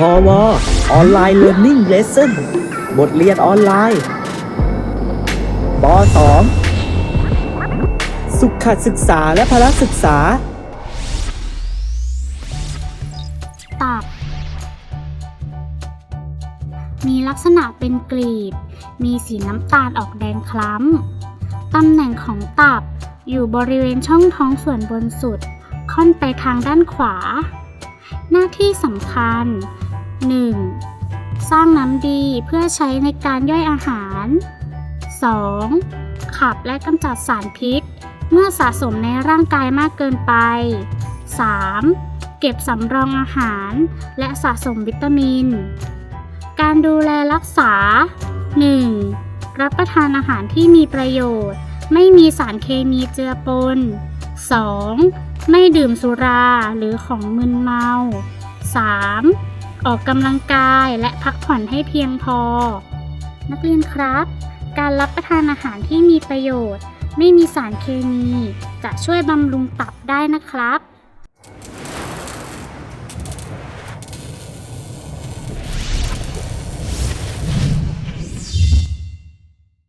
พอวออนไลน์เรียน i ิ g เลส s o n บทเรียนออนไลน์ป .2 สุขศึกษาและพละศึกษาตับมีลักษณะเป็นกลีบ มีสีน้ำตาลออกแดงคล้ำ ตำแหน่งของตับอยู่บริเวณช่องท้องส่วนบนสุด ค่อนไปทางด้านขวา หน้าที่สำคัญ 1. สร้างน้ำดีเพื่อใช้ในการย่อยอาหาร 2. ขับและกำจัดสารพิษ เมื่อสะสมในร่างกายมากเกินไป 3. เก็บสำรองอาหาร และสะสมวิตามิน การดูแลรักษา 1. รับประทานอาหารที่มีประโยชน์ ไม่มีสารเคมีเจือปน 2. ไม่ดื่มสุราหรือของมึนเมา 3. ออกกำลังกายและพักผ่อนให้เพียงพอ นักเรียนครับ การรับประทานอาหารที่มีประโยชน์ ไม่มีสารเคมี จะช่วยบำรุงตับได้นะครับ